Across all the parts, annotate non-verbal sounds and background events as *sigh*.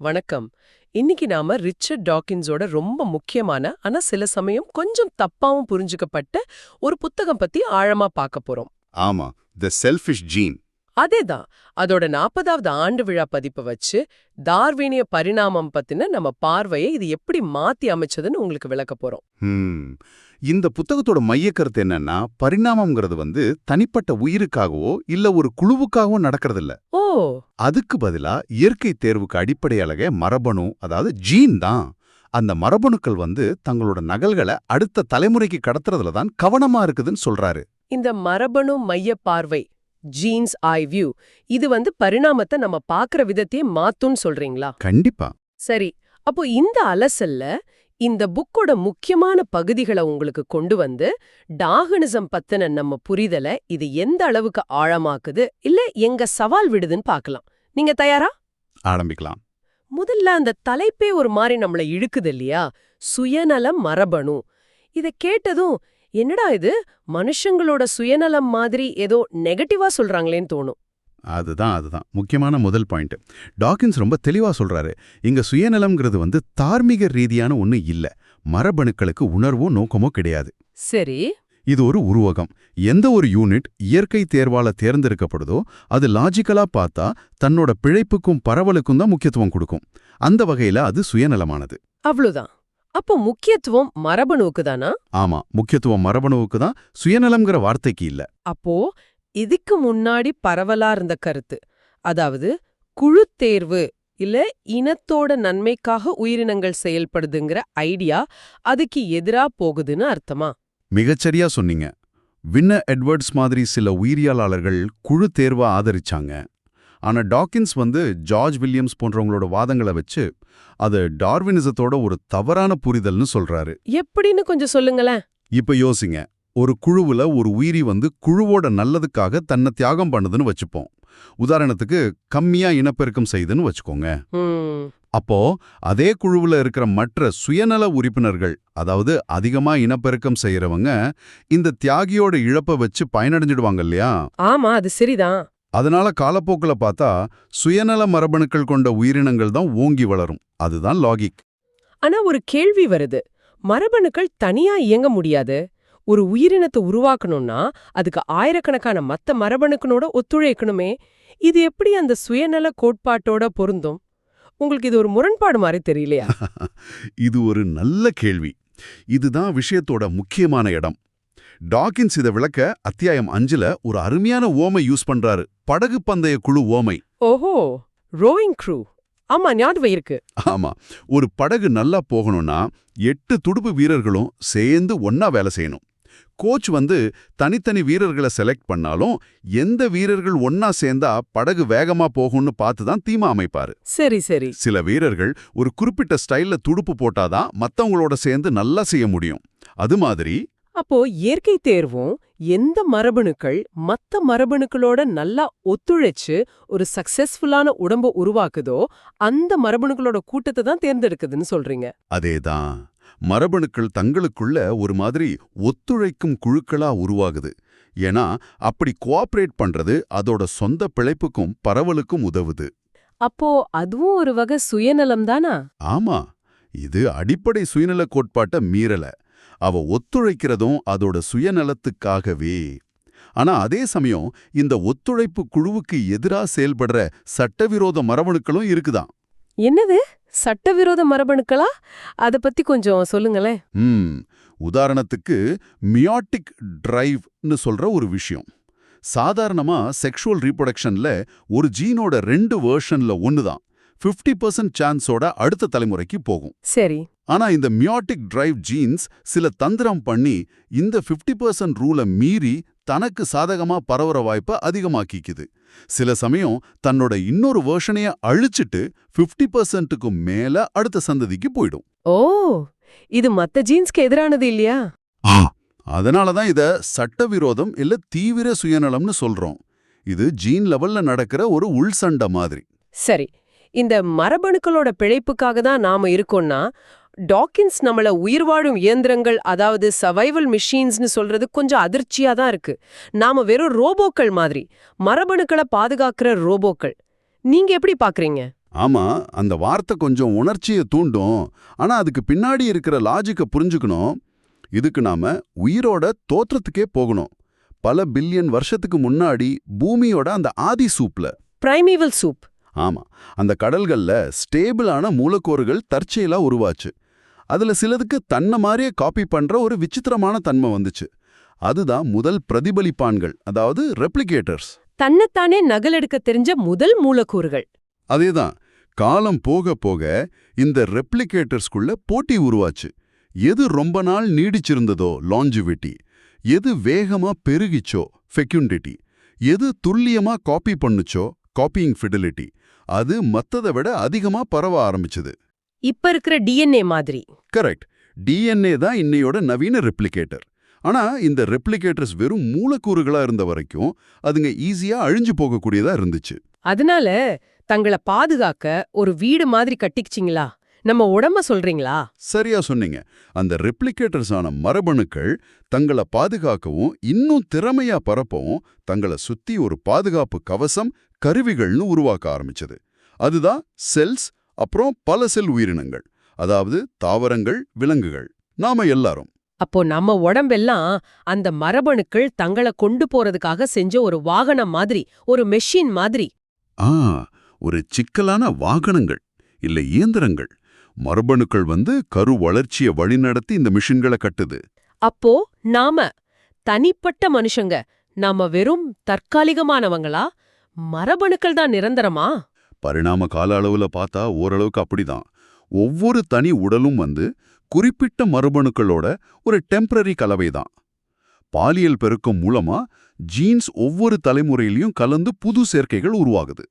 வணக்கம். இன்னைக்கு நாம ரிச்சர்ட் டாக்கின்ஸோட ரொம்ப முக்கியமான ஆனா சில சமயம் கொஞ்சம் தப்பாவும் புரிஞ்சுக்கப்பட்ட ஒரு புத்தகம் பத்தி ஆழமா பார்க்க போறோம். ஆமா த செல்ஃபிஷ் ஜீன் அதேதான். அதோட நாற்பதாவது ஆண்டு விழா பதிப்பை வச்சு தார்வீனிய பரிணாமம் பத்தின நம்ம பார்வையை இது எப்படி மாத்தி அமைச்சதுன்னு உங்களுக்கு விளக்க போறோம். இந்த புத்தகத்தோட மையக்கருத்து என்னன்னா பரிணாமம்ங்கிறது வந்து தனிப்பட்ட உயிருக்காகவோ இல்ல ஒரு குழுவுக்காகவோ நடக்கறதில்ல. ஓ! அதுக்கு பதிலா இயற்கை தேர்வுக்கு அடிப்படையாலக மரபணு அதாவது ஜீன் தான். அந்த மரபணுக்கள் வந்து தங்களோட நகல்களை அடுத்த தலைமுறைக்கு கடத்துறதுல தான் கவனமா இருக்குதுன்னு சொல்றாரு. இந்த மரபணு மைய பார்வை ஜீன்ஸ் ஐ வியூ இது வந்து பரிணாமத்தை நம்ம பார்க்கற விதத்தையே மாத்தும்னு சொல்றீங்களா? கண்டிப்பா. சரி. அப்போ இந்த அலசல்ல இந்த புக்கோட முக்கியமான பகுதிகளை உங்களுக்கு கொண்டு வந்து டாகனிசம் பத்தின நம்ம புரிதலை இது எந்த அளவுக்கு ஆழமாக்குது இல்ல எங்க சவால் விடுதுன்னு பார்க்கலாம். நீங்க தயாரா? ஆரம்பிக்கலாம். முதல்ல அந்த தலைப்பே ஒரு மாதிரி நம்மள இழுக்குது இல்லையா? சுயநலம் மரபணு. இத கேட்டதும் என்னடா இது? மனுஷங்களோட சுயநலம் மாதிரி ஏதோ நெகட்டிவா சொல்றாங்களேன்னு தோணும். அதுதான் அதுதான். முக்கியமான முதல் பாயிண்ட். டாக்கின்ஸ் ரொம்ப தெளிவா சொல்றாரு. இங்க சுயநலம்ங்கிறது வந்து தார்மீக ரீதியான ஒண்ணு இல்ல. மரபணுக்களுக்கு உணர்வோ நோக்கமோ கிடையாது. சரி. இது ஒரு உருவகம். எந்த ஒரு யூனிட் இயற்கை தேர்வால தேர்ந்தெடுக்கப்படுதோ அது லாஜிக்கலா பார்த்தா தன்னோட பிழைப்புக்கும் பரவலுக்கும் தான் முக்கியத்துவம் கொடுக்கும். அந்த வகையில அது சுயநலமானது. அவ்வளவுதான் அப்போ முக்கியத்துவம் மரபணுவுக்கு தானா ஆமா முக்கியத்துவம் மரபணுவுக்கு தான் சுயநலம்ங்கிற வார்த்தைக்கு இல்ல. அப்போ இதுக்கு முன்னாடி பரவலா இருந்த கருத்து அதாவது குழு தேர்வு இல்ல இனத்தோட நன்மைக்காக உயிரினங்கள் செயல்படுதுங்கிற ஐடியா அதுக்கு எதிரா போகுதுன்னு அர்த்தமா? மிகச்சரியா சொன்னீங்க. வின்ன எட்வர்ட்ஸ் மாதிரி சில உயிரியலாளர்கள் குழு தேர்வா ஆதரிச்சாங்க. ஆனா டாக்கின்ஸ் வந்து ஜார்ஜ் வில்லியம்ஸ் போன்றவங்களோட வாதங்களை வச்சு அது டார்வினிசத்தோட ஒரு தவறான புரிதல்னு சொல்றாரு. எப்படின்னு கொஞ்சம் சொல்லுங்களேன். இப்ப யோசிங்க. ஒரு குழுவுல ஒரு உயிரி வந்து குழுவோட நல்லதுக்காக தன்னை தியாகம் பண்ணுதுன்னு வச்சுப்போம். உதாரணத்துக்கு கம்மியா இனப்பெருக்கம் செய்துன்னு வச்சுக்கோங்க. அப்போ அதே குழுவுல இருக்கிற மற்ற சுயநல உறுப்பினர்கள் அதாவது அதிகமா இனப்பெருக்கம் செய்யறவங்க இந்த தியாகியோட இழப்பை வச்சு பயனடைஞ்சிடுவாங்க இல்லையா? ஆமா அது சரிதான். அதனால காலப்போக்குல பார்த்தா சுயநல மரபணுக்கள் கொண்ட உயிரினங்கள் தான் ஓங்கி வளரும். அதுதான் லாகிக் ஆனா ஒரு கேள்வி வருது. மரபணுக்கள் தனியா இயங்க முடியாது. ஒரு உயிரினத்தை உருவாக்கணும்னா அதுக்கு ஆயிரக்கணக்கான மத்த மரபணுக்களோட ஒத்துழைக்கணுமே. இது எப்படி அந்த சுயநல கோட்பாட்டோட பொருந்தும்? உங்களுக்கு இது ஒரு முரண்பாடு மாதிரி தெரியலையா? *laughs* இது ஒரு நல்ல கேள்வி. இதுதான் விஷயத்தோட முக்கியமான இடம். டாக்கின்ஸ் இதை விளக்க அத்தியாயம் அஞ்சுல ஒரு அருமையான ஓமை யூஸ் பண்றாரு. படகு பந்தய குழு ஓமை. ஓஹோ ரோயிங் க்ரூ. ஆமா ஞாபகம் இருக்கு. ஆமா ஒரு படகு நல்லா போகணும்னா எட்டு துடுப்பு வீரர்களும் சேர்ந்து ஒன்னா வேலை செய்யணும். கோச் வந்து தனித்தனி வீரர்களை செலக்ட் பண்ணாலும் எந்த வீரர்கள் ஒன்னா சேர்ந்தா படகு வேகமா போகும்னு பார்த்து தான் தீமா அமைப்பாரு. சரி சரி. சில வீரர்கள் ஒரு குறிப்பிட்ட ஸ்டைல்ல துடுப்பு போட்டாதான் மத்தவங்களோட சேர்ந்து நல்லா செய்ய முடியும். அது மாதிரி அப்போ இயற்கை தேர்வும் எந்த மரபணுக்கள் மத்த மரபணுக்களோட நல்லா ஒத்துழைச்சு ஒரு சக்சஸ்ஃபுல்லான உடம்ப உருவாக்குதோ அந்த மரபணுக்களோட கூட்டத்தை தான் தேர்ந்தெடுக்குதுன்னு சொல்றீங்க. அதேதான். மரபணுக்கள் தங்களுக்குள்ள ஒரு மாதிரி ஒத்துழைக்கும் குழுக்களா உருவாகுது. ஏன்னா அப்படி கோஆப்ரேட் பண்றது அதோட சொந்த பிழைப்புக்கும் பரவலுக்கும் உதவுது. அப்போ அதுவும் ஒரு வகை சுயநலம் தானா? ஆமா. இது அடிப்படை சுயநல கோட்பாட்ட மீறல. அவ ஒத்துழைக்கிறதும் அதோட சுயநலத்துக்காகவே. ஆனா அதே சமயம் இந்த ஒத்துழைப்பு குழுவுக்கு எதிரா செயல்படுற சட்டவிரோத மரபணுக்களும் இருக்குதான். என்னது? சட்டவிரோத மரபணுக்களா? அத பத்தி கொஞ்சம் சொல்லுங்களேன். ம். உதாரணத்துக்கு மியாட்டிக் டிரைவ்னு சொல்ற ஒரு விஷயம். சாதாரணமா செக்ஷுவல் ரீப்ரொடக்ஷன்ல ஒரு ஜீனோட ரெண்டு வேர்ஷன்ல ஒன்று தான் ஃபிஃப்டி பர்சன்ட் சான்ஸோட அடுத்த தலைமுறைக்கு போகும். சரி. ஆனா இந்த மியாட்டிக் டிரைவ் ஜீன்ஸ் சில தந்திரம் பண்ணி இந்த 50% பர்சன்ட் ரூலை மீறி தனக்கு சாதகமா பரவுற வாய்ப்பை அதிகமாக்கிக்குது. சில சமயம் தன்னோட இன்னொரு வேர்ஷனைய அழிச்சிட்டு 50% பர்சன்ட்டுக்கு மேல அடுத்த சந்ததிக்கு போயிடும். ஓ! இது மத்த ஜீன்ஸ்க்கு எதிரானது இல்லையா? அதனால தான் இத சட்டவிரோதம் இல்ல தீவிர சுயநலம்னு சொல்றோம். இது ஜீன் லெவல்ல நடக்கிற ஒரு உள்சண்டை மாதிரி. சரி இந்த மரபணுக்களோட பிழைப்புக்காக தான் நாம இருக்கோம்னா டாக்கின்ஸ் நம்மள உயிர் வாழும் இயந்திரங்கள் அதாவது சர்வைவல் மிஷின்ஸ்னு சொல்றது கொஞ்சம் அதிர்ச்சியா தான் இருக்கு. நாம வெறும் ரோபோக்கள் மாதிரி மரபணுக்களை பாதுகாக்கிற ரோபோக்கள். நீங்க எப்படி பாக்குறீங்க? ஆமா அந்த வார்த்தை கொஞ்சம் உணர்ச்சியை தூண்டும். ஆனா அதுக்கு பின்னாடி இருக்கிற லாஜிக்கை புரிஞ்சுக்கணும். இதுக்கு நாம உயிரோட தோற்றத்துக்கே போகணும். பல பில்லியன் வருஷத்துக்கு முன்னாடி பூமியோட அந்த ஆதி சூப்ல. பிரைமீவல் சூப் ஆமா அந்த கடல்கள்ல ஸ்டேபிளான மூலக்கூறுகள் தற்செயலா உருவாச்சு. அதுல சிலதுக்கு தன்னை மாதிரியே காப்பி பண்ற ஒரு விசித்திரமான தன்மை வந்துச்சு. அதுதான் முதல் பிரதிபலிப்பான்கள் அதாவது ரெப்ளிகேட்டர்ஸ். தன்னைத்தானே நகலெடுக்க தெரிஞ்ச முதல் மூலக்கூறுகள். அதேதான் காலம் போக போக இந்த ரெப்ளிகேட்டர்ஸ்குள்ள போட்டி உருவாச்சு. எது ரொம்ப நாள் நீடிச்சிருந்ததோ லாஞ்சிவிட்டி. எது வேகமா பெருகிச்சோ ஃபெக்யூண்டிட்டி. எது துல்லியமா காப்பி பண்ணுச்சோ காப்பியிங் ஃபிடிலிட்டி. அது மத்ததை விட அதிகமா பரவ ஆரம்பிச்சது. இப்ப இருக்கிற டிஎன்ஏ மாதிரி. கரெக்ட் டிஎன்ஏ தான் இன்னையோட நவீன ரெப்ளிகேட்டர் ஆனா இந்த ரெப்ளிகேட்டர்ஸ் வெறும் மூலக்கூறுகளா இருந்த வரைக்கும் அதுங்க ஈஸியா அழிஞ்சு போகக்கூடியதா இருந்துச்சு. அதனால தங்களை பாதுகாக்க ஒரு வீடு மாதிரி கட்டிக்கிச்சிங்களா? நம்ம உடம்ப சொல்றீங்களா? சரியா சொன்னீங்க. அந்த ரெப்ளிகேட்டர்ஸான மரபணுக்கள் தங்களை பாதுகாக்கவும் இன்னும் திறமையா பரப்பவும் தங்களை சுத்தி ஒரு பாதுகாப்பு கவசம் கருவிகள்னு உருவாக்க ஆரம்பிச்சது. அதுதான் செல்ஸ் அப்புறம் பல செல் உயிரினங்கள். அதாவது தாவரங்கள் விலங்குகள். நாம எல்லாரும். அப்போ நம்ம உடம்பெல்லாம் அந்த மரபணுக்கள் தங்களை கொண்டு போறதுக்காக செஞ்ச ஒரு வாகனம் மாதிரி ஒரு மெஷின் மாதிரி. ஆ ஒரு சிக்கலான வாகனங்கள் இல்ல இயந்திரங்கள். மரபணுக்கள் வந்து கரு வளர்ச்சியை வழிநடத்தி இந்த மிஷின்களை கட்டுது. அப்போ நாம தனிப்பட்ட மனுஷங்க நாம வெறும் தற்காலிகமானவங்களா மரபணுக்கள் தான் நிரந்தரமா? பரிணாம கால அளவுல பார்த்தா ஓரளவுக்கு அப்படிதான். ஒவ்வொரு தனி உடலும் வந்து குறிப்பிட்ட மரபணுக்களோட ஒரு டெம்பரரி கலவைதான். பாலியல் பெருக்கம் மூலமா ஜீன்ஸ் ஒவ்வொரு தலைமுறையிலையும் கலந்து புது சேர்க்கைகள் உருவாகுது.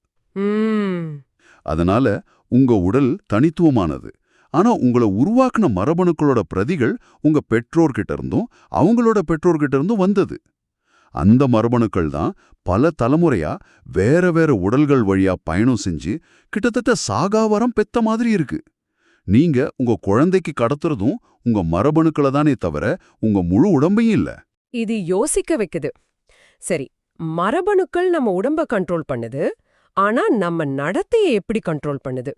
அதனால உங்க உடல் தனித்துவமானது. ஆனா உங்களை உருவாக்குன மரபணுக்களோட பிரதிகள் உங்க பெற்றோர்கிட்ட இருந்தும் அவங்களோட பெற்றோர்கிட்ட இருந்தும் வந்தது. அந்த மரபணுக்கள் தான் பல தலைமுறையா வேற வேற உடல்கள் வழியா பயணம் செஞ்சு கிட்டத்தட்ட சாகாவரம் பெத்த மாதிரி இருக்கு. நீங்க உங்க குழந்தைக்கு கடத்துறதும் உங்க மரபணுக்களை தானே தவிர உங்க முழு உடம்பையும் இல்ல. இது யோசிக்க வைக்குது. சரி மரபணுக்கள் நம்ம உடம்ப கண்ட்ரோல் பண்ணுது ஆனா நம்ம நடத்தையை எப்படி கண்ட்ரோல் பண்ணுது?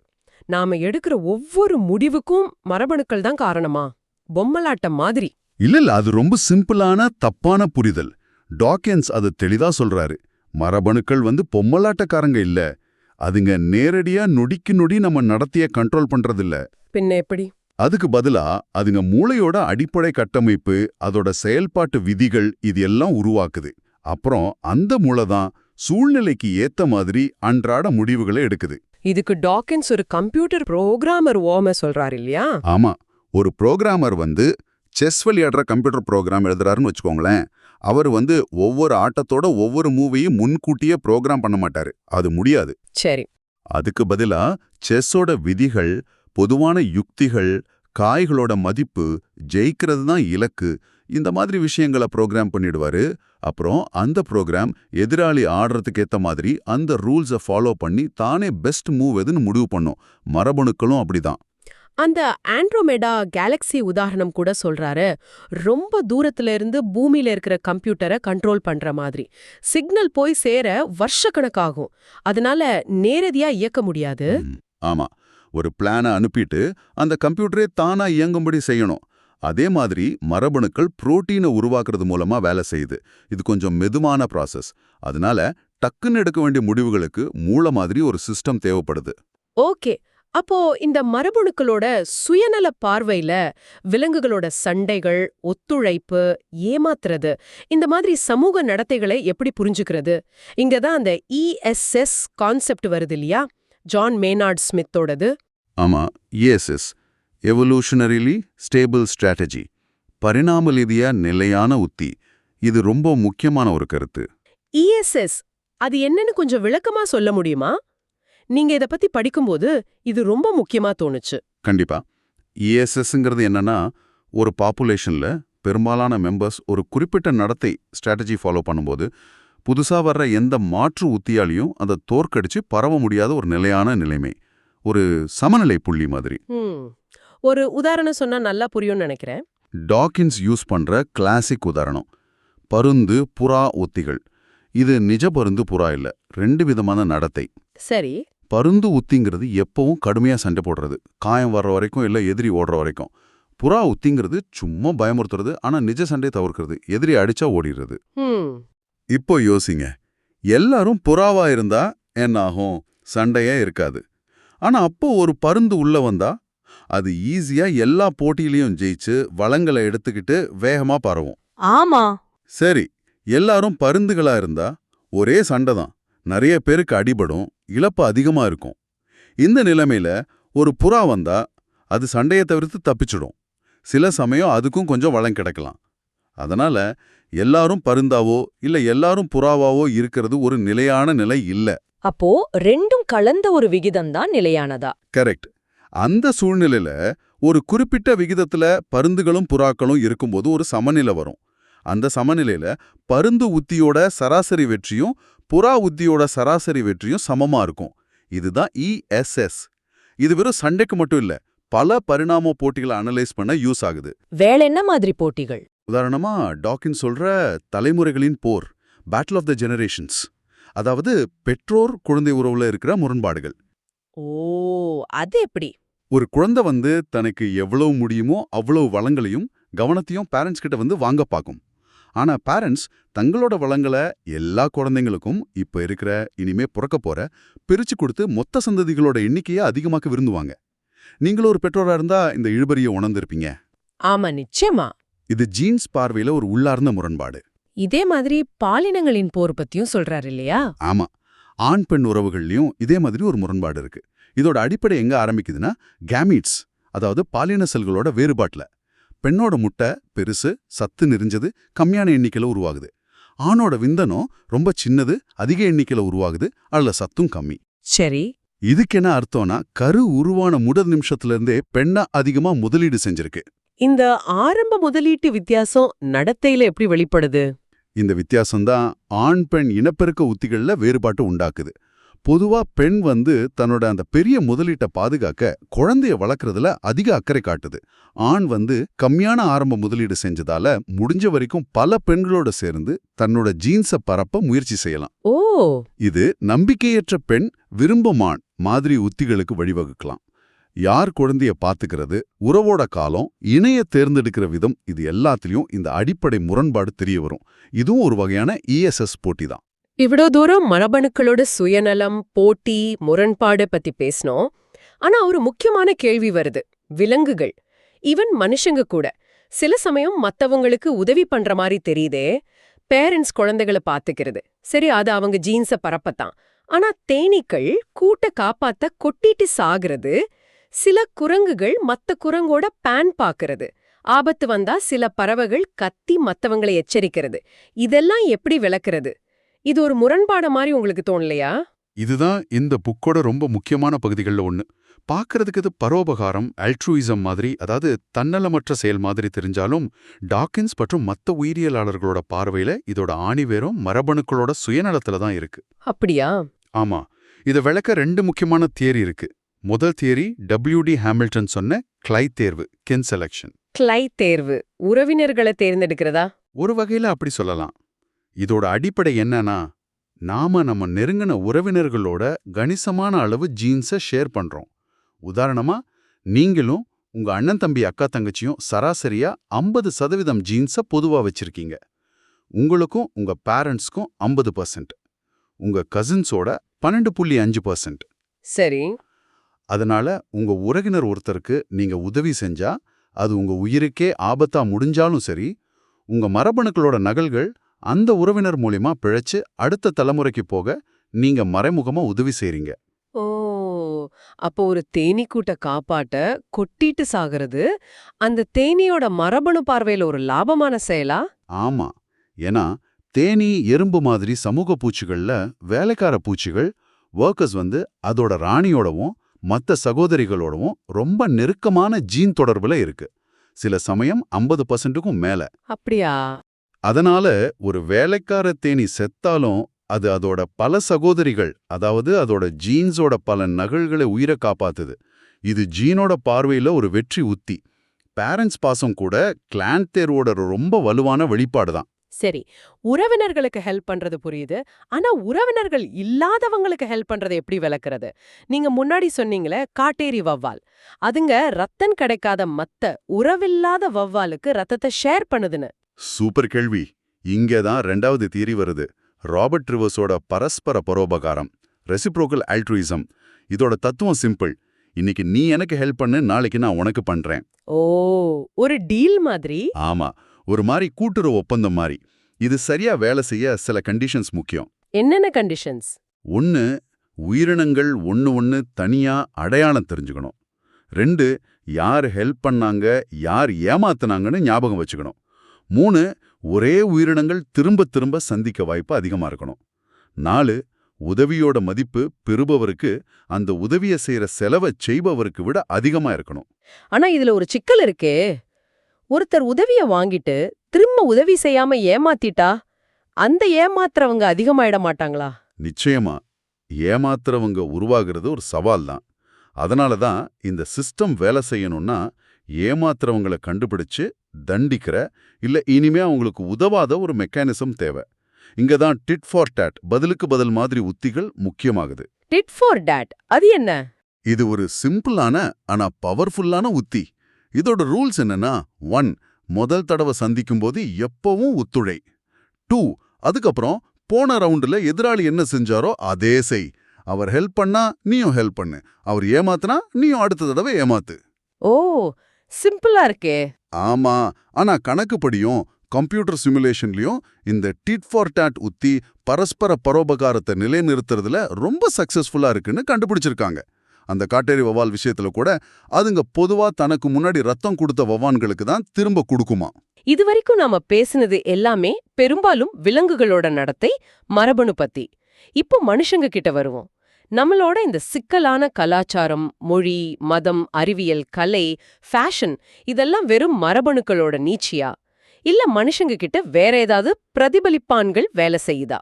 நாம எடுக்கிற ஒவ்வொரு முடிவுக்கும் மரபணுக்கள் தான் காரணமா? பொம்மலாட்டம் மாதிரி. இல்ல இல்ல அது ரொம்ப சிம்பிளான தப்பான புரிதல். டாக்கன்ஸ் அது தெளிதா சொல்றாரு. மரபணுக்கள் வந்து பொம்மலாட்டக்காரங்க இல்ல. அதுங்க நேரடியா நொடிக்கு நொடி நம்ம நடத்திய கண்ட்ரோல் பண்றதில்ல. பின்ன எப்படி? அதுக்கு பதிலா அதுங்க மூளையோட அடிப்படை கட்டமைப்பு அதோட செயல்பாட்டு விதிகள் இது எல்லாம் உருவாக்குது. அப்புறம் அந்த மூளை தான் சூழ்நிலைக்கு ஏத்த மாதிரி அன்றாட முடிவுகளை எடுக்குது. இதுக்கு டாக்கின்ஸ் ஒரு கம்ப்யூட்டர் புரோகிராமர் ஓம சொல்றாரு இல்லையா? ஆமா. ஒரு புரோகிராமர் வந்து செஸ் விளையாடுற கம்ப்யூட்டர் ப்ரோக்ராம் எழுதுறாருன்னு வச்சுக்கோங்களேன். அவர் வந்து ஒவ்வொரு ஆட்டத்தோட ஒவ்வொரு மூவையும் முன்கூட்டியே ப்ரோக்ராம் பண்ண மாட்டாரு. அது முடியாது. சரி. அதுக்கு பதிலா செஸ்ஸோட விதிகள் பொதுவான யுக்திகள் காய்களோட மதிப்பு ஜெயிக்கிறது தான் இலக்கு இந்த மாதிரி விஷயங்களை ப்ரோக்ராம் பண்ணிடுவாரு. அப்புறம் அந்த ப்ரோக்ராம் எதிராளி ஆடுறதுக்கு ஏத்த மாதிரி அந்த ரூல்ஸை ஃபாலோ பண்ணி தானே பெஸ்ட் மூவ் எதுன்னு முடிவு பண்ணும். மரபணுக்களும் அப்படிதான். அந்த ஆண்ட்ரோமெடா கேலக்ஸி உதாரணம் கூட சொல்றாரு. ரொம்ப தூரத்துல இருந்து பூமியில இருக்கிற கம்ப்யூட்டரை கண்ட்ரோல் பண்ற மாதிரி. சிக்னல் போய் சேர வருஷக்கணக்காகும். அதனால நேரடியா இயக்க முடியாது. ஆமா. ஒரு பிளானை அனுப்பிட்டு அந்த கம்ப்யூட்டரே தானா இயங்கும்படி செய்யணும். அதே மாதிரி மரபணுக்கள் புரோட்டீனை உருவாக்குறது மூலமா வேலை செய்யுது. இது கொஞ்சம் மெதுவான ப்ராசஸ் அதனால டக்குன்னு எடுக்க வேண்டிய முடிவுகளுக்கு மூளை மாதிரி ஒரு சிஸ்டம் தேவைப்படுது. ஓகே. அப்போ இந்த மரபணுக்களோட சுயநல பார்வையில விலங்குகளோட சண்டைகள் ஒத்துழைப்பு ஏமாத்துறது இந்த மாதிரி சமூக நடத்தைகளை எப்படி புரிஞ்சுக்கிறது? இங்க தான் அந்த இஎஸ்எஸ் கான்செப்ட் வருது இல்லையா? ஜான் மேனார்ட் ஸ்மித்தோடது. ஆமா இஎஸ்எஸ் எவல்யூஷனரிலி ஸ்டேபிள் ஸ்ட்ராட்டஜி பரிணாம ரீதியா நிலையான உத்தி இது ரொம்ப முக்கியமான ஒரு கருத்து. இஎஸ்எஸ் அது என்னன்னு கொஞ்சம் விளக்கமா சொல்ல முடியுமா? நீங்க இத பத்தி படிக்கும்போது இது ரொம்ப முக்கியமா தோணுச்சு. கண்டிப்பா. இஎஸ்எஸ்ங்கிறது என்னன்னா ஒரு பாப்புலேஷன்ல பெரும்பாலான மெம்பர்ஸ் ஒரு குறிப்பிட்ட நடத்தை ஸ்ட்ராட்டஜி ஃபாலோ பண்ணும்போது புதுசா வர்ற எந்த மாற்று உத்தியாலையும் அதை தோற்கடிச்சு பரவ முடியாத ஒரு நிலையான நிலைமை. ஒரு சமநிலை புள்ளி மாதிரி. ஒரு உதாரணம் சொன்னா நல்லா புரியும்னு நினைக்கிறேன். டாக்கின்ஸ் யூஸ் பண்ற கிளாசிக் உதாரணம். பருந்து புறா ஒத்திகள். இது நிஜ பருந்து புறா இல்ல ரெண்டு விதமான நடத்தை. சரி. பருந்து உத்திங்கிறது எப்பவும் கடுமையா சண்டை போடுறது. காயம் வர்ற வரைக்கும் இல்ல எதிரி ஓடுற வரைக்கும். புறா உத்திங்கிறது சும்மா பயமுறுத்துறது ஆனா நிஜ சண்டையை தவிர்க்கிறது. எதிரி அடிச்சா ஓடிடுறது. இப்போ யோசிங்க. எல்லாரும் புறாவா இருந்தா என்ன ஆகும்? சண்டையே இருக்காது. ஆனா அப்போ ஒரு பருந்து உள்ள வந்தா அது ஈஸியா எல்லா போட்டியிலையும் ஜெயிச்சு வளங்களை எடுத்துக்கிட்டு வேகமா பரவும். ஆமா. சரி எல்லாரும் பருந்துகளா இருந்தா ஒரே சண்டை தான் நிறைய பேருக்கு அடிபடும் இழப்பு அதிகமா இருக்கும். இந்த நிலைமையில ஒரு புறா வந்தா அது சண்டையை தவிர்த்து தப்பிச்சிடும். சில சமயம் அதுக்கும் கொஞ்சம் வளம் கிடைக்கலாம். அதனால எல்லாரும் பருந்தாவோ இல்ல எல்லாரும் புறாவாவோ இருக்கிறது ஒரு நிலையான நிலை இல்ல. அப்போ ரெண்டும் கலந்த ஒரு விகிதம் தான் நிலையானதா? கரெக்ட். அந்த சூழ்நிலையில ஒரு குறிப்பிட்ட விகிதத்துல பருந்துகளும் புறாக்களும் இருக்கும்போது ஒரு சமநிலை வரும். அந்த சமநிலையில பருந்து உத்தியோட சராசரி வெற்றியும் புறா உத்தியோட சராசரி வெற்றியும் சமமா இருக்கும். இதுதான் இஎஸ்எஸ் இது வெறும் சண்டைக்கு மட்டும் இல்ல பல பரிணாம போட்டிகளை அனலைஸ் பண்ண யூஸ் ஆகுது. வேற என்ன மாதிரி போட்டிகள்? உதாரணமா டாக்கின் சொல்ற தலைமுறைகளின் போர் பேட்டில் ஆஃப் த ஜெனரேஷன்ஸ் அதாவது பெற்றோர் குழந்தை உறவுல இருக்கிற முரண்பாடுகள். ஓ அது எப்படி? ஒரு குழந்தை வந்து தனக்கு எவ்வளவு முடியுமோ அவ்வளவு வளங்களையும் கவனத்தையும் பேரண்ட்ஸ் கிட்ட வந்து வாங்க பார்க்கும். ஆனா பேரண்ட்ஸ் தங்களோட வளங்களை எல்லா குழந்தைங்களுக்கும் இப்ப இருக்கிற இனிமே பிறக்க போற பிரிச்சு கொடுத்து மொத்த சந்ததிகளோட எண்ணிக்கையை அதிகமாக்க விரும்புவாங்க. நீங்களும் ஒரு பெற்றோரா இருந்தா இந்த இழுபறியை உணர்ந்திருப்பீங்க. ஆமா நிச்சயமா. இது ஜீன்ஸ் பார்வையில ஒரு உள்ளார்ந்த முரண்பாடு. இதே மாதிரி பாலினங்களின் போர் பத்தியும் சொல்றாரு இல்லையா? ஆமா. ஆண் பெண் உறவுகள்லயும் இதே மாதிரி ஒரு முரண்பாடு இருக்கு. இதோட அடிப்படை எங்க ஆரம்பிக்குதுன்னா கேமீட்ஸ் அதாவது பாலின செல்களோட வேறுபாட்டுல. பெண்ணோட முட்டை பெருசு சத்து நிறைஞ்சது கம்மியான எண்ணிக்கையில உருவாகுது. ஆணோட விந்தனம் ரொம்ப சின்னது அதிக எண்ணிக்கையில உருவாகுது அதுல சத்தும் கம்மி. சரி. இதுக்கு என்ன அர்த்தம்னா கரு உருவான முதல் நிமிஷத்துல இருந்தே பெண்ணா அதிகமா முதலீடு செஞ்சிருக்கு. இந்த ஆரம்ப முதலீட்டு வித்தியாசம் நடத்தையில எப்படி வெளிப்படுது? இந்த வித்தியாசம்தான் ஆண் பெண் இனப்பெருக்க உத்திகள்ல வேறுபாட்டு உண்டாக்குது. பொதுவா பெண் வந்து தன்னோட அந்த பெரிய முதலீட்டை பாதுகாக்க குழந்தைய வளர்க்கறதுல அதிக அக்கறை காட்டுது. ஆண் வந்து கம்மியான ஆரம்ப முதலீடு செஞ்சதால முடிஞ்ச வரைக்கும் பல பெண்களோட சேர்ந்து தன்னோட ஜீன்ஸை பரப்ப முயற்சி செய்யலாம். ஓ! இது நம்பிக்கையற்ற பெண் விரும்பமான் மாதிரி உத்திகளுக்கு வழிவகுக்கலாம். யார் குழந்தைய பாத்துக்கிறது உறவோட காலம் இணைய தேர்ந்தெடுக்கிற விதம் இது எல்லாத்துலயும் இந்த அடிப்படை முரண்பாடு தெரிய வரும். இதுவும் ஒரு வகையான இஎஸ்எஸ் போட்டி தான் இவ்வளோ தூரம் மரபணுக்களோட சுயநலம் போட்டி முரண்பாடு பத்தி பேசினோம். ஆனா ஒரு முக்கியமான கேள்வி வருது. விலங்குகள். ஈவன் மனுஷங்க கூட. சில சமயம் மத்தவங்களுக்கு உதவி பண்ற மாதிரி தெரியுதே. பேரண்ட்ஸ் குழந்தைகளை பாத்துக்கிறது. சரி அது அவங்க ஜீன்ஸ பரப்பத்தான். ஆனா தேனீக்கள் கூட்ட காப்பாத்த கொட்டிட்டு சாகுறது. சில குரங்குகள் மத்த குரங்கோட பேன் பாக்குறது. ஆபத்து வந்தா சில பறவைகள் கத்தி மத்தவங்களை எச்சரிக்கிறது. இதெல்லாம் எப்படி விளக்குறது? இது ஒரு முரண்பாட மாதிரி உங்களுக்கு தோணலையா? இதுதான் இந்த புக்கோட ரொம்ப முக்கியமான பகுதிகளில் ஒன்று பார்க்கறதுக்கு இது பரோபகாரம் அல்ட்ரூயிசம் மாதிரி அதாவது தன்னலமற்ற செயல் மாதிரி தெரிஞ்சாலும் டாக்கின்ஸ் மற்றும் மற்ற உயிரியலாளர்களோட பார்வையில இதோட ஆணிவேரும் மரபணுக்களோட சுயநலத்துல தான் இருக்கு. அப்படியா? ஆமா. இதை விளக்க ரெண்டு முக்கியமான தியரி இருக்கு. முதல் தியரி டபிள்யூ.டி. ஹாமில்டன் சொன்ன கிளை தேர்வு கென் செலக்ஷன் கிளை தேர்வு உறவினர்களை தேர்ந்தெடுக்கிறதா? ஒரு வகையில அப்படி சொல்லலாம். இதோட அடிப்படை என்னன்னா நாம நம்ம நெருங்கின உறவினர்களோட கணிசமான அளவு ஜீன்ஸை ஷேர் பண்றோம். உதாரணமா நீங்களும் உங்க அண்ணன் தம்பி அக்கா தங்கச்சியும் சராசரியா ஐம்பது சதவீதம் ஜீன்ஸை பொதுவா வச்சிருக்கீங்க. உங்களுக்கும் உங்க பேரண்ட்ஸ்க்கும் ஐம்பது பர்சன்ட் உங்க கசின்ஸோட பன்னெண்டு புள்ளி அஞ்சு பர்சன்ட் சரி. அதனால உங்க உறவினர் ஒருத்தருக்கு நீங்க உதவி செஞ்சா அது உங்க உயிருக்கே ஆபத்தா முடிஞ்சாலும் சரி உங்க மரபணுக்களோட நகல்கள் அந்த உறவினர் மூலியமா பிழைச்சு அடுத்த தலைமுறைக்கு போக நீங்க மறைமுகமா உதவி செய்றீங்க. ஓ அப்போ ஒரு தேனீ கூட்ட காப்பாட்ட கொட்டிட்டு சாகிறது அந்த தேனியோட மரபணு பார்வையில ஒரு லாபமான செயலா? ஆமா ஏன்னா தேனீ எறும்பு மாதிரி சமூக பூச்சிகள்ல வேலைக்கார பூச்சிகள் ஒர்க்கர்ஸ் வந்து அதோட ராணியோடவும் மத்த சகோதரிகளோடவும் ரொம்ப நெருக்கமான ஜீன் தொடர்புல இருக்கு. சில சமயம் ஐம்பது பர்சன்ட்டுக்கும் மேல. அப்படியா? அதனால ஒரு வேலைக்கார தேனி செத்தாலும் அது அதோட பல சகோதரிகள் அதாவது அதோட ஜீன்ஸோட பல நகல்களை உயிரை காப்பாத்துது. இது ஜீனோட பார்வையில ஒரு வெற்றி உத்தி. பேரண்ட்ஸ் பாசம் கூட கிளான் தேர்வோட ரொம்ப வலுவான வெளிப்பாடு தான். சரி உறவினர்களுக்கு ஹெல்ப் பண்றது புரியுது. ஆனா உறவினர்கள் இல்லாதவங்களுக்கு ஹெல்ப் பண்றது எப்படி விளக்குறது? நீங்க முன்னாடி சொன்னீங்களே காட்டேரி வவ்வால் அதுங்க ரத்தம் கிடைக்காத மத்த உறவில்லாத வவ்வாலுக்கு ரத்தத்தை ஷேர் பண்ணுதுன்னு. சூப்பர் கேள்வி. இங்கே தான் ரெண்டாவது தியரி வருது. ராபர்ட் ரிவர்ஸோட பரஸ்பர பரோபகாரம் ரெசிப்ரோக்கல் ஆல்ட்ருயிசம் இதோட தத்துவம் சிம்பிள் இன்னைக்கு நீ எனக்கு ஹெல்ப் பண்ணு நாளைக்கு நான் உனக்கு பண்றேன். ஓ ஒரு டீல் மாதிரி? ஆமா ஒரு மாதிரி கூட்டுறவு ஒப்பந்தம் மாதிரி. இது சரியா வேலை செய்ய சில கண்டிஷன்ஸ் முக்கியம். என்னென்ன கண்டிஷன்ஸ் ஒன்று உயிரினங்கள் ஒன்று ஒன்று தனியா அடையாளம் தெரிஞ்சுக்கணும். ரெண்டு யார் ஹெல்ப் பண்ணாங்க யார் ஏமாத்துனாங்கன்னு ஞாபகம் வச்சுக்கணும். மூணு ஒரே உயிரினங்கள் திரும்ப திரும்ப சந்திக்க வாய்ப்பு அதிகமா இருக்கணும். நாலு உதவியோட மதிப்பு பெறுபவருக்கு அந்த உதவியை செய்யற செலவை செய்பவருக்கு விட அதிகமா இருக்கணும். ஆனா இதுல ஒரு சிக்கல் இருக்கே. ஒருத்தர் உதவிய வாங்கிட்டு திரும்ப உதவி செய்யாம ஏமாத்திட்டா அந்த ஏமாத்துறவங்க அதிகமாயிட மாட்டாங்களா? நிச்சயமா. ஏமாத்துறவங்க உருவாகிறது ஒரு சவால் தான் அதனால தான் இந்த சிஸ்டம் வேலை செய்யணும்னா ஏமாத்துறவங்கள கண்டுபிடிச்சு தண்டிக்கிற இல்ல இனிமே அவங்களுக்கு உதவாத ஒரு மெக்கானிசம் தேவை. இங்க தான் டிட் ஃபார் டேட் பதிலுக்கு பதில் மாதிரி உத்திகள் முக்கியமாகுது. டிட் ஃபார் டேட் அது என்ன? இது ஒரு சிம்பிளான ஆனா பவர்ஃபுல்லான உத்தி. இதோட ரூல்ஸ் என்னன்னா ஒன் முதல் தடவை சந்திக்கும்போது எப்பவும் ஒத்துழை. டூ அதுக்கப்புறம் போன ரவுண்டுல எதிராளி என்ன செஞ்சாரோ அதே செய். அவர் ஹெல்ப் பண்ணா நீயும் ஹெல்ப் பண்ணு. அவர் ஏமாத்துனா நீயும் அடுத்த தடவை ஏமாத்து. ஓ சிம்பிளா இருக்கே. ஆமா. ஆனா கணக்குப்படியும் கம்ப்யூட்டர் சிமுலேஷன்லயும் இந்த டிட் ஃபார் டாட் உத்தி பரஸ்பர பரோபகாரத்தை நிலைநிறுத்துறதுல ரொம்ப சக்சஸ்ஃபுல்லா இருக்குன்னு கண்டுபிடிச்சிருக்காங்க. அந்த காட்டேரி வவால் விஷயத்துல கூட அதுங்க பொதுவா தனக்கு முன்னாடி ரத்தம் கொடுத்த வவான்களுக்கு தான் திரும்ப கொடுக்குமா. இதுவரைக்கும் நாம பேசினது எல்லாமே பெரும்பாலும் விலங்குகளோட நடத்தை மரபணு பத்தி. இப்போ மனுஷங்க கிட்ட வருவோம். நம்மளோட இந்த சிக்கலான கலாச்சாரம் மொழி மதம் அறிவியல் கலை ஃபேஷன் இதெல்லாம் வெறும் மரபணுக்களோட நீச்சியா இல்ல மனுஷங்க கிட்ட வேற ஏதாவது பிரதிபலிப்பான்கள் வேலை செய்யுதா?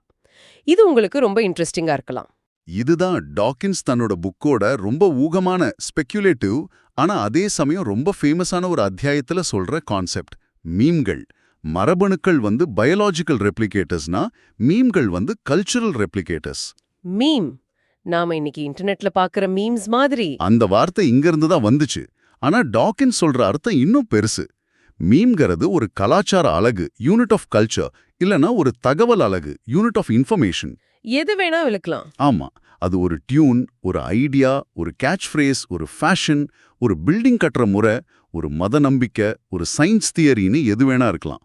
இது உங்களுக்கு ரொம்ப இன்ட்ரெஸ்டிங்கா இருக்கலாம். இதுதான் டாக்கின்ஸ் தன்னோட புக்கோட ரொம்ப ஊகமான ஸ்பெக்குலேட்டிவ் ஆனா அதே சமயம் ரொம்ப ஃபேமஸான ஒரு அத்தியாயத்துல சொல்ற கான்செப்ட் மீம்கள் மரபணுக்கள் வந்து பயாலாஜிக்கல் ரெப்ளிகேட்டர்ஸ்னா மீம்கள் வந்து கல்ச்சுரல் ரெப்ளிகேட்டர்ஸ் மீம் நாம இன்னைக்கு இன்டர்நெட்ல பாக்குற மீம்ஸ் மாதிரி. அந்த வார்த்தை இங்கிருந்து தான் வந்துச்சு. ஆனா டாக்கின்ஸ் சொல்ற அர்த்தம் இன்னும் பெருசு. மீம்ங்கிறது ஒரு கலாச்சார அலகு யூனிட் ஆஃப் கல்ச்சர் இல்லனா ஒரு தகவல் அலகு யூனிட் ஆஃப் இன்ஃபர்மேஷன் எது வேணா விளக்கலாம். ஆமா அது ஒரு டியூன் ஒரு ஐடியா ஒரு கேட்ச் ஃப்ரேஸ் ஒரு ஃபேஷன் ஒரு பில்டிங் கட்டுற முறை ஒரு மத நம்பிக்கை ஒரு சயின்ஸ் தியரின்னு எது வேணா இருக்கலாம்.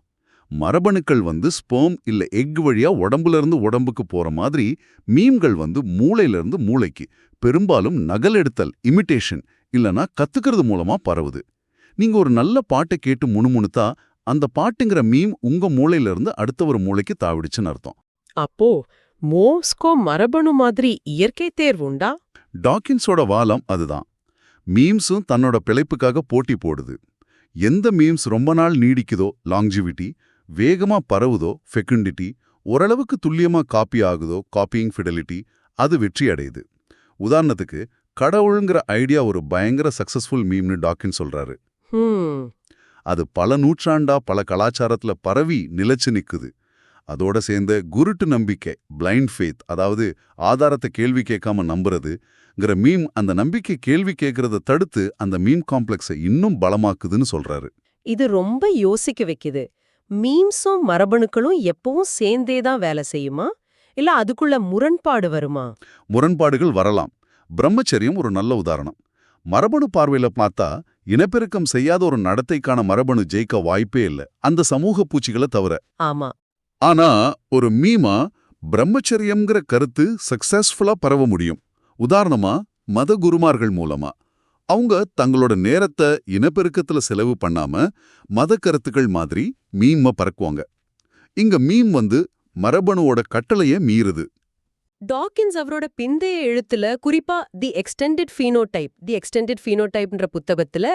மரபணுக்கள் வந்து ஸ்பெர்ம் இல்ல எக் வழியா உடம்புல இருந்து உடம்புக்கு போற மாதிரி மீம்கள் வந்து மூளையில இருந்து மூளைக்கு. பெரும்பாலும் நகலெடுத்தல் இமிட்டேஷன் இல்லனா கத்துக்கிறது மூலமா பரவுது. நீங்க ஒரு நல்ல பாட்டை கேட்டு முணுமுணுத்தா அந்த பாட்டுங்கிற மீம் உங்க மூளையில இருந்து அடுத்த ஒரு மூளைக்கு தாவிடுச்சுன்னு அர்த்தம். அப்போ மோஸ்கோ மரபணு மாதிரி இயற்கை தேர்வு உண்டா? டாக்கின்ஸோட வாலம் அதுதான். மீம்ஸும் தன்னோட பிழைப்புக்காக போட்டி போடுது. எந்த மீம்ஸ் ரொம்ப நாள் நீடிக்குதோ லாங்ஜிவிட்டி வேகமா பரவுதோ ஃபெக்குண்டிட்டி ஓரளவுக்கு துல்லியமா காப்பி ஆகுதோ காப்பியிங் ஃபிடலிட்டி அது வெற்றி அடையுது உதாரணத்துக்கு கடவுளுங்கிற ஐடியா ஒரு பயங்கர சக்சஸ்ஃபுல் மீம்னு டாக்கின் சொல்றாரு. அது பல நூற்றாண்டா பல கலாச்சாரத்துல பரவி நிலைச்சு நிக்குது. அதோட சேர்ந்த குருட்டு நம்பிக்கை பிளைண்ட் ஃபேத் அதாவது ஆதாரத்தை கேள்வி கேட்காம நம்புறதுங்கிற மீம் அந்த நம்பிக்கை கேள்வி கேட்கறத தடுத்து அந்த மீம் காம்ப்ளெக்ஸை இன்னும் பலமாக்குதுன்னு சொல்றாரு. இது ரொம்ப யோசிக்க வைக்குது. மீம்ஸும் மரபணுக்களும் எப்பவும் சேர்ந்தே தான் வேலை செய்யுமா? இல்ல அதுக்குள்ள முரண்பாடு வருமா? முரண்பாடுகள் வரலாம். பிரம்மச்சரியம் ஒரு நல்ல உதாரணம். மரபணு பார்வையில பார்த்தா இனப்பெருக்கம் செய்யாத ஒரு நடத்தைக்கான மரபணு ஜெயிக்க வாய்ப்பே இல்ல. அந்த சமூக பூச்சிகளை தவிர. ஆமா. ஆனா ஒரு மீமா பிரம்மச்சரியம்ங்கிற கருத்து சக்சஸ்ஃபுல்லா பரவ முடியும். உதாரணமா மத குருமார்கள் மூலமா. அவங்க தங்களோட நேரத்தை இனப்பெருக்கத்துல செலவு பண்ணாம மத கருத்துக்கள் மாதிரி மீம்ம பறக்குவாங்க இங்க மீம் வந்து மரபணுவோட கட்டளைய மீறுது. டாக்கின்ஸ் அவரோட பிந்தைய எழுத்துல குறிப்பா the extended phenotype the extended ஃபீனோடைப்ன்ற புத்தகத்துல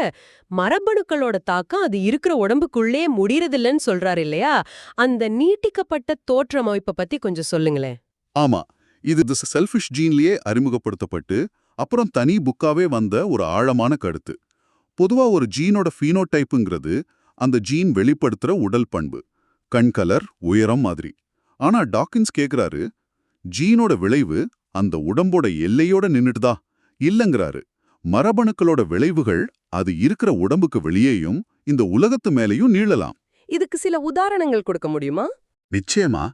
மரபணுக்களோட தாக்கம் அது இருக்கிற உடம்புக்குள்ளே முடியறதில்லன்னு சொல்றாரு இல்லையா? அந்த நீட்டிக்கப்பட்ட தோற்றமைப்பை பத்தி கொஞ்சம் சொல்லுங்களேன். ஆமா இது செல்ஃபிஷ் ஜீன்லயே அறிமுகப்படுத்தப்பட்டு அப்புறம் தனி புக்காவே வந்த ஒரு ஆழமான கருத்து. பொதுவா ஒரு ஜீனோட ஃபீனோடைப்புங்கிறது அந்த ஜீன் வெளிப்படுத்துற உடல் பண்பு கண் கலர் உயரம் மாதிரி. ஆனா டாக்கின்ஸ் கேக்குறாரு ஜீனோட விளைவு அந்த உடம்போட எல்லையோட நின்னுட்டுதா? இல்லங்கறாரு. மரபணுக்களோட விளைவுகள் அது இருக்கிற உடம்புக்கு வெளியேயும் இந்த உலகத்து மேலேயும் நீளலாம். இதுக்கு சில உதாரணங்கள் கொடுக்க முடியுமா? நிச்சயமா.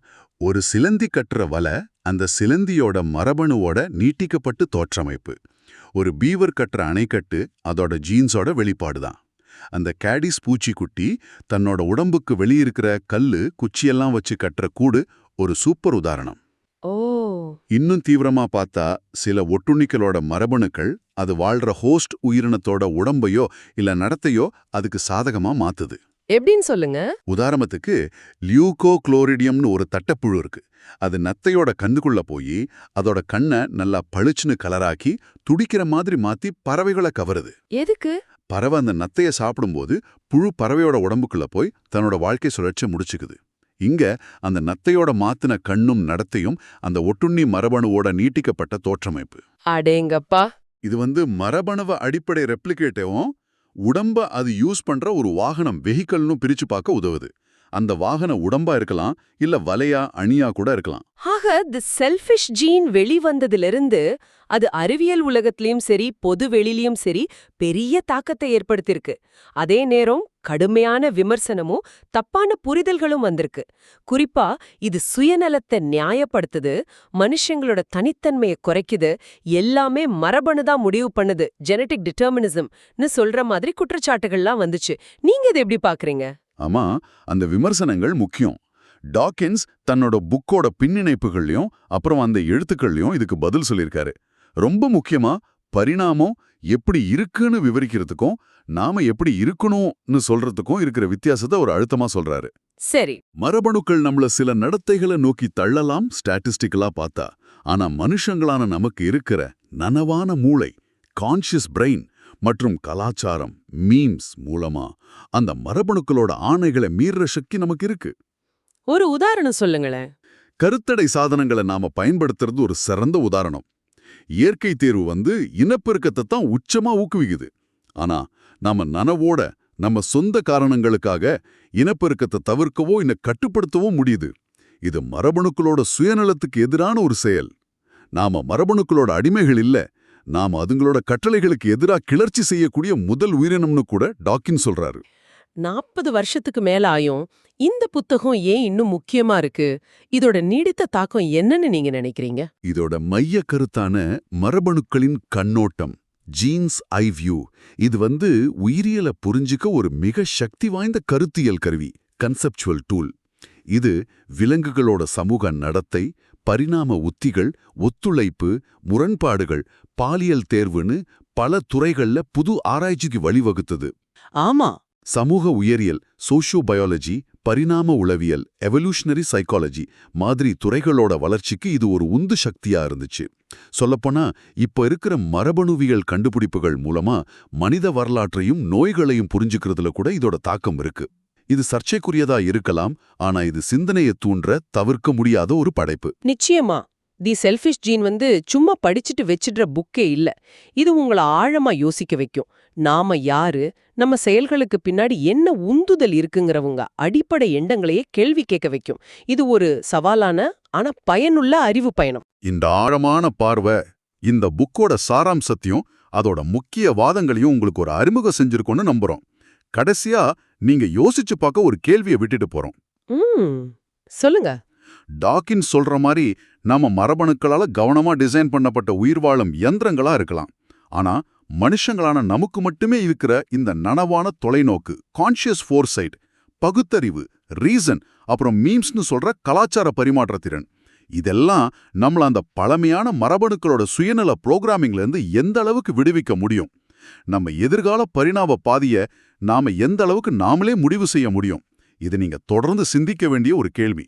ஒரு சிலந்தி கட்டுற வலை அந்த சிலந்தியோட மரபணுவோட நீட்டிக்கப்பட்டு தோற்றமைப்பு. ஒரு பீவர் கட்டுற அணைக்கட்டு அதோட ஜீன்ஸோட வெளிப்பாடுதான். அந்த கேடிஸ் பூச்சிக்குட்டி தன்னோட உடம்புக்கு வெளியிருக்கிற கல்லு குச்சியெல்லாம் வச்சு கட்டுற கூடு ஒரு சூப்பர் உதாரணம். ஓ. இன்னும் தீவிரமா பார்த்தா சில ஒட்டுண்ணிகளோட மரபணுக்கள் அது வாழ்ற ஹோஸ்ட் உயிரினத்தோட உடம்பையோ இல்ல நடத்தையோ அதுக்கு சாதகமா மாத்துது. எப்படின்னு சொல்லுங்க? உதாரணத்துக்கு லியூகோ குளோரிடியம்னு ஒரு தட்டப்புழு இருக்கு. அது நத்தையோட கண்ணுக்குள்ள போய் அதோட கண்ணை நல்லா பளிச்சுன்னு கலராக்கி துடிக்கிற மாதிரி மாத்தி பறவைகளை கவருது. எதுக்கு? பறவை அந்த நத்தைய சாப்பிடும்போது புழு பறவையோட உடம்புக்குள்ள போய் தன்னோட வாழ்க்கை சுழற்சி முடிச்சுக்குது. இங்க அந்த நத்தையோட மாத்தின கண்ணும் நடத்தையும் அந்த ஒட்டுண்ணி மரபணுவோட நீட்டிக்கப்பட்ட தோற்றமைப்பு. அடேங்கப்பா! இது வந்து மரபணுவ அடிப்படை ரெப்ளிகேட்டவும் உடம்ப அது யூஸ் பண்ற ஒரு வாகனம் வெஹிக்கல்னு பிரிச்சு பார்க்க உதவுது. அந்த வாகன உடம்பா இருக்கலாம் இல்ல வலையா அணியா கூட இருக்கலாம். ஆக தி செல்ஃபிஷ் ஜீன் வெளிவந்ததிலிருந்து அது அறிவியல் உலகத்திலயும் சரி பொது வெளியிலயும் சரி பெரிய தாக்கத்தை ஏற்படுத்தியிருக்கு. அதே நேரம் கடுமையான விமர்சனமும் தப்பான புரிதல்களும் வந்திருக்கு. குறிப்பா இது சுயநலத்தை நியாயப்படுத்துது மனுஷங்களோட தனித்தன்மையை குறைக்குது எல்லாமே மரபணு தான் முடிவு பண்ணுது ஜெனட்டிக் டிட்டர்மினிசம்னு சொல்ற மாதிரி குற்றச்சாட்டுகள்லாம் வந்துச்சு. நீங்க இதை எப்படி பாக்குறீங்க? ஆமா அந்த விமர்சனங்கள் முக்கியம். டாக்கின்ஸ் தன்னோட புக்கோட பின்னிணைப்புகள்லயும் அப்புறம் அந்த எழுத்துக்கள்லயும் இதுக்கு பதில் சொல்லியிருக்காரு. ரொம்ப முக்கியமா பரிணாமம் எப்படி இருக்குன்னு விவரிக்கிறதுக்கும் நாம எப்படி இருக்கணும்னு சொல்றதுக்கும் இருக்கிற வித்தியாசத்தை ஒரு அழுத்தமா சொல்றாரு. சரி. மரபணுக்கள் நம்மள சில நடத்தைகளை நோக்கி தள்ளலாம் ஸ்டாட்டிஸ்டிக்கலா பார்த்தா. ஆனா மனுஷங்களான நமக்கு இருக்கிற நனவான மூளை கான்ஷியஸ் பிரெயின் மற்றும் கலாச்சாரம் மீம்ஸ் மூலமா அந்த மரபணுக்களோட ஆணைகளை மீறுற சக்தி நமக்கு இருக்கு. ஒரு உதாரணம் சொல்லுங்களேன். கருத்தடை சாதனங்களை நாம பயன்படுத்துறது ஒரு சிறந்த உதாரணம். இயற்கை தேர்வு வந்து இனப்பெருக்கத்தை தான் உச்சமா ஊக்குவிக்குது. ஆனா நாம நனவோட நம்ம சொந்த காரணங்களுக்காக இனப்பெருக்கத்தை தவிர்க்கவோ இல்ல கட்டுப்படுத்தவோ முடியுது. இது மரபணுக்களோட சுயநலத்துக்கு எதிரான ஒரு செயல். நாம மரபணுக்களோட அடிமைகள் இல்ல நாம அதுங்களோட கட்டளைகளுக்கு எதிரா கிளர்ச்சி செய்யக்கூடிய முதல் உயிரினம்னு கூட டாக்கின் சொல்றாரு. நாற்பது வருஷத்துக்கு மேலாயும் இந்த புத்தகம் ஏன் இன்னும் முக்கியமா இருக்கு? இதோட நீடித்த தாக்கம் என்னன்னு நீங்க நினைக்கிறீங்க? இதோட மைய கருத்தான மரபணுக்களின் கண்ணோட்டம் ஜீன்ஸ் ஐ வியூ இது வந்து உயிரியலை புரிஞ்சுக்க ஒரு மிக சக்தி வாய்ந்த கருத்தியல் கருவி கன்செப்சுவல் டூல் இது விலங்குகளோட சமூக நடத்தை பரிணாம உத்திகள் ஒத்துழைப்பு முரண்பாடுகள் பாலியல் தேர்வுன்னு பல துறைகள்ல புது ஆராய்ச்சிக்கு வழிவகுத்தது. ஆமா. சமூக உயிரியல் சோஷியோ பயாலஜி பரிணாம உளவியல் எவல்யூஷனரி சைக்காலஜி மாதிரி துறைகளோட வளர்ச்சிக்கு இது ஒரு உந்து சக்தியா இருந்துச்சு. சொல்லப்போனா இப்ப இருக்கிற மரபணுவியல் கண்டுபிடிப்புகள் மூலமா மனித வரலாற்றையும் நோய்களையும் புரிஞ்சுக்கிறதுல கூட இதோட தாக்கம் இருக்கு. இது சர்ச்சைக்குரியதா இருக்கலாம் ஆனா இது சிந்தனையை தூண்டுற தவிர்க்க முடியாத ஒரு படைப்பு. நிச்சயமா. தி செல்ஃபிஷ் ஜீன் வந்து சும்மா படிச்சுட்டு வச்சிடுற புக்கே இல்ல. இது உங்களை ஆழமா யோசிக்க வைக்கும். நாம யாரு நம்ம செயல்களுக்கு பின்னாடி என்ன உந்துதல் இருக்குங்கிறவங்க அடிப்படை எண்ணங்களையே கேள்வி கேட்க வைக்கும். இது ஒரு சவாலான ஆனா பயனுள்ள அறிவு பயணம். இந்த ஆழமான பார்வை இந்த புக்கோட சாராம்சத்தையும் அதோட முக்கிய வாதங்களையும் உங்களுக்கு ஒரு அறிமுகம் செஞ்சிருக்கோன்னு நம்புறோம். கடைசியா நீங்க யோசிச்சு பார்க்க ஒரு கேள்வியை விட்டுட்டு போறோம். சொல்லுங்க. டாக்கின் சொல்ற மாதிரி நாம மரபணுக்களால கவனமா டிசைன் பண்ணப்பட்ட உயிர் வாழும் யந்திரங்களா இருக்கலாம். ஆனா மனுஷங்களான நமக்கு மட்டுமே இருக்கிற இந்த நனவான தொலைநோக்கு கான்ஷியஸ் ஃபோர்சைட் பகுத்தறிவு ரீசன் அப்புறம் மீம்ஸ்னு சொல்ற கலாச்சார பரிமாற்ற திறன். இதெல்லாம் நம்மள அந்த பழமையான மரபணுக்களோட சுயநல புரோகிராமிங்லேருந்து எந்த அளவுக்கு விடுவிக்க முடியும்? நம்ம எதிர்கால பரிணாம பாதிய நாம எந்த அளவுக்கு நாமளே முடிவு செய்ய முடியும்? இது நீங்க தொடர்ந்து சிந்திக்க வேண்டிய ஒரு கேள்வி.